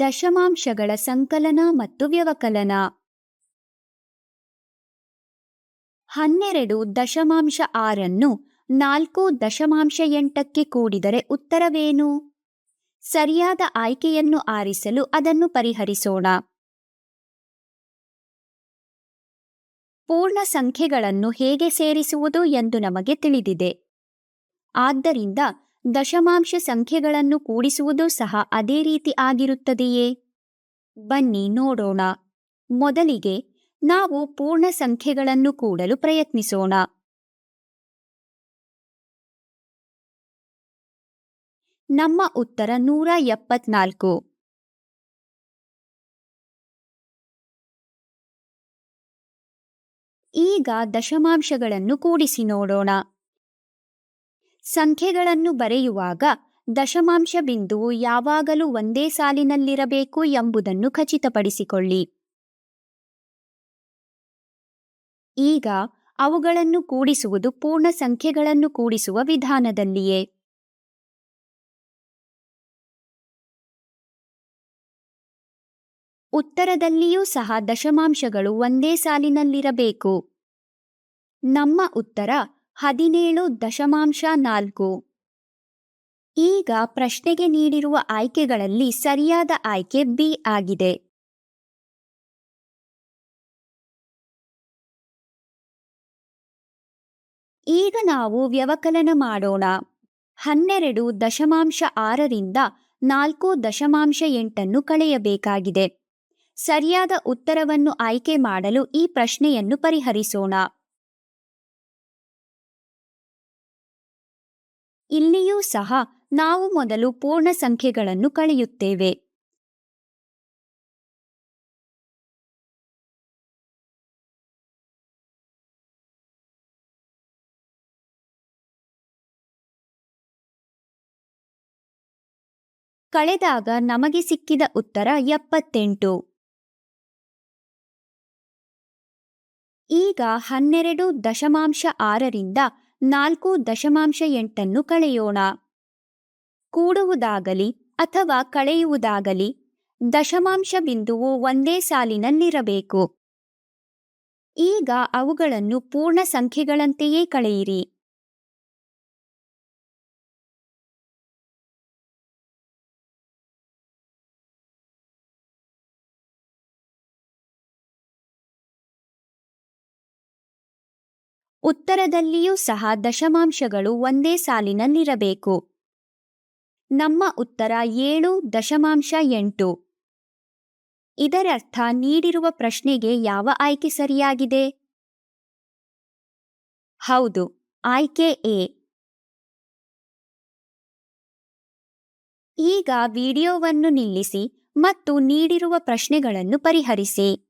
ದಶಮಾಂಶಗಳ ಸಂಕಲನ ಮತ್ತು ವ್ಯವಕಲನ. ಹನ್ನೆರಡು ದಶಮಾಂಶ ಆರನ್ನು ನಾಲ್ಕು ದಶಮಾಂಶ ಎಂಟಕ್ಕೆ ಕೂಡಿದರೆ ಉತ್ತರವೇನು? ಸರಿಯಾದ ಆಯ್ಕೆಯನ್ನು ಆರಿಸಲು ಅದನ್ನು ಪರಿಹರಿಸೋಣ. ಪೂರ್ಣ ಸಂಖ್ಯೆಗಳನ್ನು ಹೇಗೆ ಸೇರಿಸುವುದು ಎಂದು ನಮಗೆ ತಿಳಿದಿದೆ. ಆದ್ದರಿಂದ ದಶಮಾಂಶ ಸಂಖ್ಯೆಗಳನ್ನು ಕೂಡಿಸುವುದು ಸಹ ಅದೇ ರೀತಿ ಆಗಿರುತ್ತದೆಯೇ? ಬನ್ನಿ ನೋಡೋಣ. ಮೊದಲಿಗೆ ನಾವು ಪೂರ್ಣ ಸಂಖ್ಯೆಗಳನ್ನು ಕೂಡಲು ಪ್ರಯತ್ನಿಸೋಣ. ನಮ್ಮ ಉತ್ತರ ನೂರ ಎಪ್ಪತ್ನಾಲ್ಕು. ಈಗ ದಶಮಾಂಶಗಳನ್ನು ಕೂಡಿಸಿ ನೋಡೋಣ. ಸಂಖ್ಯೆಗಳನ್ನು ಬರೆಯುವಾಗ ದಶಮಾಂಶ ಬಿಂದುವು ಯಾವಾಗಲೂ ಒಂದೇ ಸಾಲಿನಲ್ಲಿರಬೇಕು ಎಂಬುದನ್ನು ಖಚಿತಪಡಿಸಿಕೊಳ್ಳಿ. ಈಗ ಅವುಗಳನ್ನು ಕೂಡಿಸುವುದು ಪೂರ್ಣ ಸಂಖ್ಯೆಗಳನ್ನು ಕೂಡಿಸುವ ವಿಧಾನದಲ್ಲಿಯೇ. ಉತ್ತರದಲ್ಲಿಯೂ ಸಹ ದಶಮಾಂಶಗಳು ಒಂದೇ ಸಾಲಿನಲ್ಲಿರಬೇಕು. ನಮ್ಮ ಉತ್ತರ ಹದಿನೇಳು ದಶಮಾಂಶ ನಾಲ್ಕು. ಈಗ ಪ್ರಶ್ನೆಗೆ ನೀಡಿರುವ ಆಯ್ಕೆಗಳಲ್ಲಿ ಸರಿಯಾದ ಆಯ್ಕೆ ಬಿ ಆಗಿದೆ. ಈಗ ನಾವು ವ್ಯವಕಲನ ಮಾಡೋಣ. ಹನ್ನೆರಡು ದಶಮಾಂಶ ಆರರಿಂದ ನಾಲ್ಕು ದಶಮಾಂಶ ಎಂಟನ್ನು ಕಳೆಯಬೇಕಾಗಿದೆ. ಸರಿಯಾದ ಉತ್ತರವನ್ನು ಆಯ್ಕೆ ಮಾಡಲು ಈ ಪ್ರಶ್ನೆಯನ್ನು ಪರಿಹರಿಸೋಣ. ಇಲ್ಲಿಯೂ ಸಹ ನಾವು ಮೊದಲು ಪೂರ್ಣ ಸಂಖ್ಯೆಗಳನ್ನು ಕಳೆಯುತ್ತೇವೆ. ಕಳೆದಾಗ ನಮಗೆ ಸಿಕ್ಕಿದ ಉತ್ತರ ಎಪ್ಪತ್ತೆಂಟು. ಈಗ ಹನ್ನೆರಡು ದಶಮಾಂಶ ಆರರಿಂದ ನಾಲ್ಕು ದಶಮಾಂಶ ಎಂಟನ್ನು ಕಳೆಯೋಣ. ಕೂಡುವುದಾಗಲಿ ಅಥವಾ ಕಳೆಯುವುದಾಗಲಿ, ದಶಮಾಂಶ ಬಿಂದುವು ಒಂದೇ ಸಾಲಿನಲ್ಲಿರಬೇಕು. ಈಗ ಅವುಗಳನ್ನು ಪೂರ್ಣ ಸಂಖ್ಯೆಗಳಂತೆಯೇ ಕಳೆಯಿರಿ. ಉತ್ತರದಲ್ಲಿಯೂ ಸಹ ದಶಮಾಂಶಗಳು ಒಂದೇ ಸಾಲಿನಲ್ಲಿರಬೇಕು. ನಮ್ಮ ಉತ್ತರ ಏಳು ದಶಮಾಂಶ ಎಂಟು. ಇದರರ್ಥ ನೀಡಿರುವ ಪ್ರಶ್ನೆಗೆ ಯಾವ ಆಯ್ಕೆ ಸರಿಯಾಗಿದೆ? ಹೌದು, ಆಯ್ಕೆ ಎ. ಈಗ ವಿಡಿಯೋವನ್ನು ನಿಲ್ಲಿಸಿ ಮತ್ತು ನೀಡಿರುವ ಪ್ರಶ್ನೆಗಳನ್ನು ಪರಿಹರಿಸಿ.